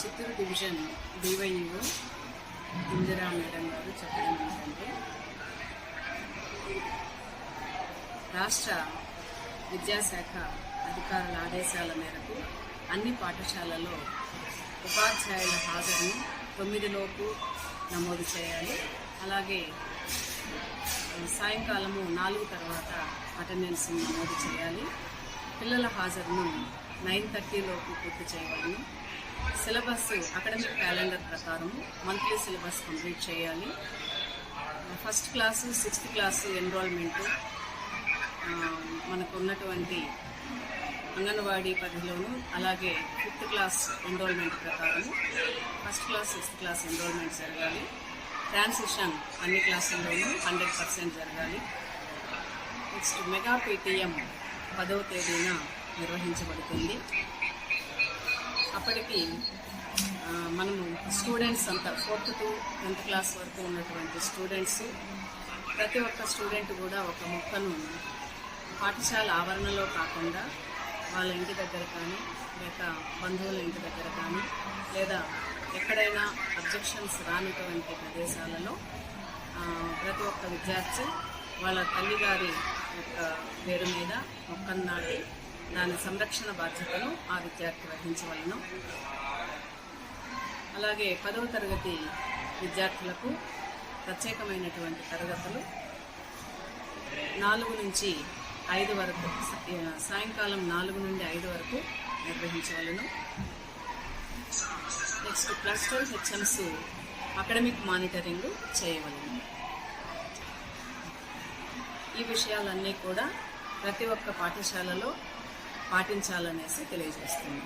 Chittoor division DYEO Indira madam గారు చెప్పడం ఏంటంటే రాష్ట్ర విద్యాశాఖ అధికారుల ఆదేశాల మేరకు అన్ని పాఠశాలలో ఉపాధ్యాయుల హాజరును తొమ్మిదిలోపు నమోదు చేయాలి. అలాగే సాయంకాలము నాలుగు తర్వాత అటెండెన్స్ నమోదు చేయాలి. పిల్లల హాజరును నైన్ థర్టీలోపు పూర్తి చేయవలను సిలబస్ అకాడమిక్ క్యాలెండర్ ప్రకారం మంత్లీ సిలబస్ కంప్లీట్ చేయాలి. First class sixth class enrolment మనకు ఉన్నటువంటి అంగన్వాడీ పరిధిలోను అలాగే ఫిఫ్త్ క్లాస్ ఎన్రోల్మెంట్ ప్రకారం first class sixth class enrolment జరగాలి. ట్రాన్సిషన్ అన్ని క్లాసుల్లోనూ హండ్రెడ్ పర్సెంట్ జరగాలి. నెక్స్ట్ మెగా పేటీఎం పదవ తేదీన నిర్వహించబడుతుంది. అప్పటికి మనము స్టూడెంట్స్ అంతా ఫోర్త్ టు టెన్త్ క్లాస్ వరకు ఉన్నటువంటి స్టూడెంట్స్ ప్రతి ఒక్క స్టూడెంట్ కూడా ఒక మొక్కను పాఠశాల ఆవరణలో కాకుండా వాళ్ళ ఇంటి దగ్గర కానీ లేక బంధువుల ఇంటి దగ్గర కానీ లేదా ఎక్కడైనా అబ్జెక్షన్స్ రానిటువంటి ప్రదేశాలలో ప్రతి ఒక్క విద్యార్థి వాళ్ళ తల్లిగారి యొక్క పేరు మీద మొక్కను నాటి దాని సంరక్షణ బాధ్యతను ఆ విద్యార్థి వహించవలను. అలాగే పదవ తరగతి విద్యార్థులకు ప్రత్యేకమైనటువంటి తరగతులు. నాలుగు నుంచి ఐదు వరకు సాయంకాలం నాలుగు నుండి ఐదు వరకు నిర్వహించవలను. Next plus two HMs academic monitoring చేయవలను. ఈ విషయాలన్నీ కూడా ప్రతి ఒక్క పాఠశాలలో పాటించాలనేసి తెలియజేస్తుంది